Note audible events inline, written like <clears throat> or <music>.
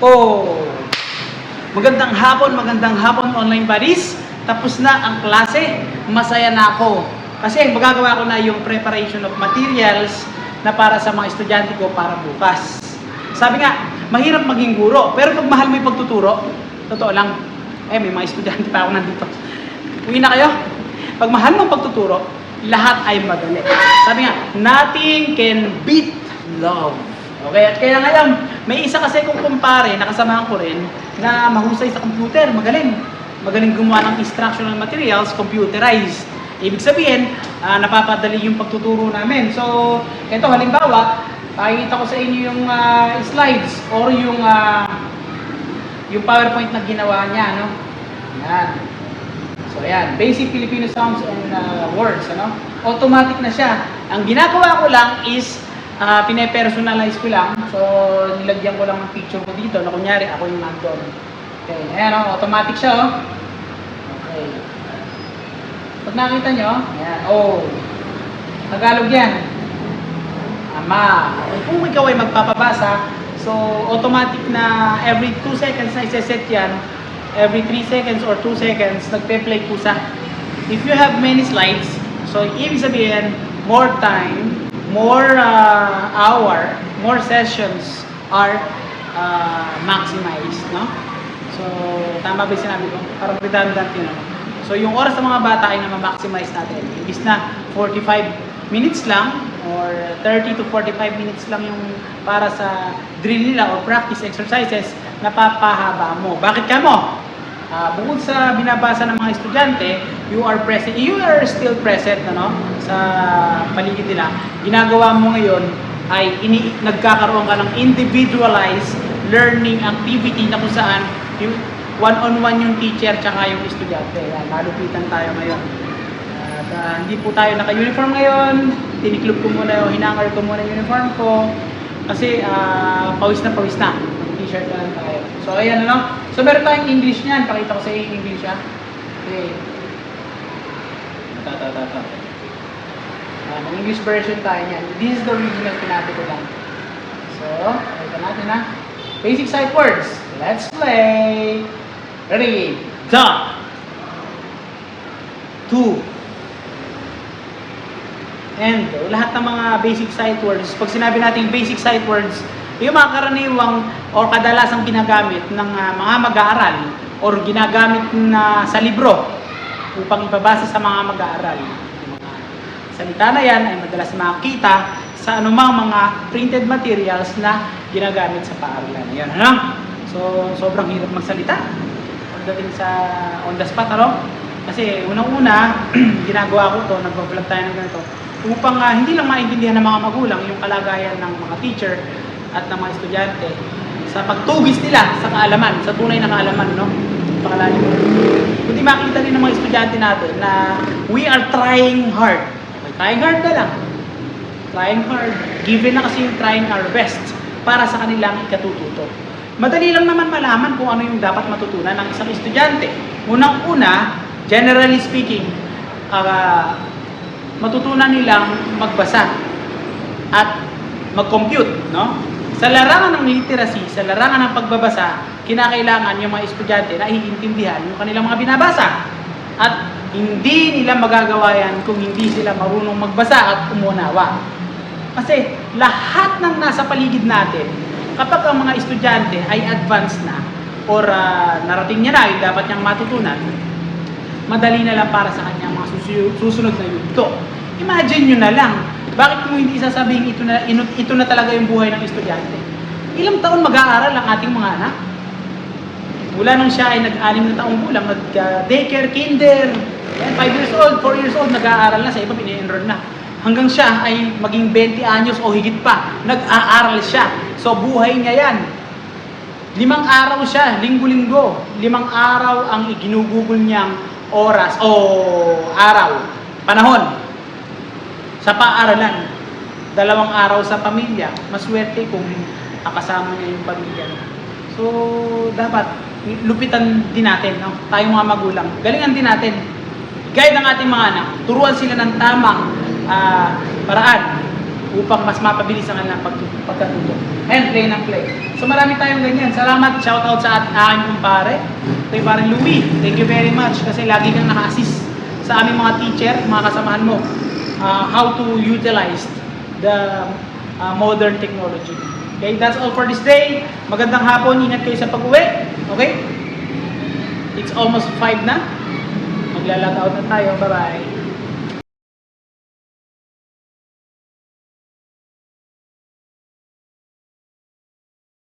Oh! Magandang hapon, magandang hapon online buddies. Tapos na ang klase. Masaya na ako. Kasi magagawa ko na yung preparation of materials na para sa mga estudyante ko para bukas. Sabi nga, mahirap maging guro. Pero pag mahal mo yung pagtuturo, totoo lang, eh may mga estudyante pa ako nandito. Uwi na kayo? Pag mahal mo pagtuturo, lahat ay madali. Sabi nga, nothing can beat love. Okay, at kaya ngayon, may isa kasi kong kumpare, nakasamahan ko rin, na mahusay sa computer, magaling. Magaling gumawa ng instructional materials, computerized. Ibig sabihin, ah, napapadali yung pagtuturo namin. So, ito halimbawa, pakikita ko sa inyo yung ah, slides or yung ah, yung PowerPoint na ginawa niya, no? Yan. So, ayan. Basic Filipino sounds and uh, words, ano? Automatic na siya. Ang ginagawa ko lang is, uh, pine-personalize ko lang. So, nilagyan ko lang ng picture ko dito na kunyari, ako yung nandun. Okay, ayan, oh, automatic siya, oh. Okay. Pag nakita nyo, ayan, oh. Tagalog yan. Ama. Kung ikaw ay magpapabasa, so automatic na every 2 seconds na isa-set yan, every 3 seconds or 2 seconds, nagpe-play kusa. If you have many slides, so ibig sabihin, more time, more uh, hour, more sessions are uh, maximized, no? So, tama ba yung sinabi ko? Parang redundant yun, ano? So, yung oras ng mga bata ay na-maximize natin. Imbis na 45 minutes lang or 30 to 45 minutes lang yung para sa drill nila or practice exercises, napapahaba mo. Bakit ka mo? Ah, bukod sa binabasa ng mga estudyante, you are present, you are still present ano, sa paligid nila. Ginagawa mo ngayon ay ini nagkakaroon ka ng individualized learning activity na kung saan yung one-on-one yung teacher tsaka yung estudyante. Yan, malupitan tayo ngayon. At ah, hindi po tayo naka-uniform ngayon. Tiniklop ko muna yung hinangar ko muna yung uniform ko. Kasi ah, pawis na pawis na. T-shirt na lang tayo. So ayan ano. So meron tayong English niyan. Pakita ko sa iyo yung English ha. Okay. Ito, ito, ito. Ah, may English version tayo niyan. This is the original pinabi ko lang. So, ito natin ha. Basic sight words. Let's play. Ready? The. To. And lahat ng mga basic sight words, pag sinabi natin basic sight words, yung mga karaniwang o kadalasang ginagamit ng ah, mga mag-aaral or ginagamit na sa libro upang ipabasa sa mga mag-aaral. Salita na yan ay madalas makikita sa anumang mga printed materials na ginagamit sa paaralan. Yan, ano? So, sobrang hirap magsalita pagdating sa on the spot, ano? Kasi unang-una, <clears throat> ginagawa ko to, nag-vlog tayo ng ganito, upang ah, hindi lang maintindihan ng mga magulang yung kalagayan ng mga teacher at ng mga estudyante sa pagtugis nila sa kaalaman, sa tunay na kaalaman, no? Pakalalim. Kundi makita din ng mga estudyante natin na we are trying hard. Okay, trying hard na lang. Trying hard. Given na kasi yung trying our best para sa kanilang ikatututo. Madali lang naman malaman kung ano yung dapat matutunan ng isang estudyante. Unang-una, generally speaking, ah, matutunan nilang magbasa at mag-compute, no? Sa larangan ng literacy, sa larangan ng pagbabasa, kinakailangan yung mga estudyante na iintindihan yung kanilang mga binabasa. At hindi nila magagawa yan kung hindi sila marunong magbasa at umunawa. Kasi lahat ng nasa paligid natin, kapag ang mga estudyante ay advanced na or ah, narating niya na yung dapat niyang matutunan, madali na lang para sa kanya mga susu- susunod na yugto. Imagine nyo na lang, bakit mo hindi sasabihin ito na, ito na talaga yung buhay ng estudyante? Ilang taon mag-aaral ang ating mga anak? Mula nung siya ay nag-anim na taong gulang, nag-daycare, kinder, 5 years old, 4 years old, nag-aaral na, sa iba pini-enroll na. Hanggang siya ay maging 20 anyos o higit pa, nag-aaral siya. So buhay niya yan. Limang araw siya, linggo-linggo. Limang araw ang iginugugol niyang oras o araw, panahon sa paaralan. Dalawang araw sa pamilya. Maswerte kung nakasama niya yung pamilya. So, dapat lupitan din natin, no? tayong mga magulang. Galingan din natin. Guide ang ating mga anak. Turuan sila ng tamang ah, paraan upang mas mapabilis ang kanilang pagtu- pagkatuto. And play ng play. So marami tayong ganyan. Salamat, shout out sa at aking kumpare. Kay parang Louie, thank you very much kasi lagi kang naka-assist sa aming mga teacher, mga kasamahan mo, uh, how to utilize the uh, modern technology. Okay, that's all for this day. Magandang hapon, ingat kayo sa pag-uwi. Okay? It's almost 5 na. Magla-log na tayo. Bye-bye.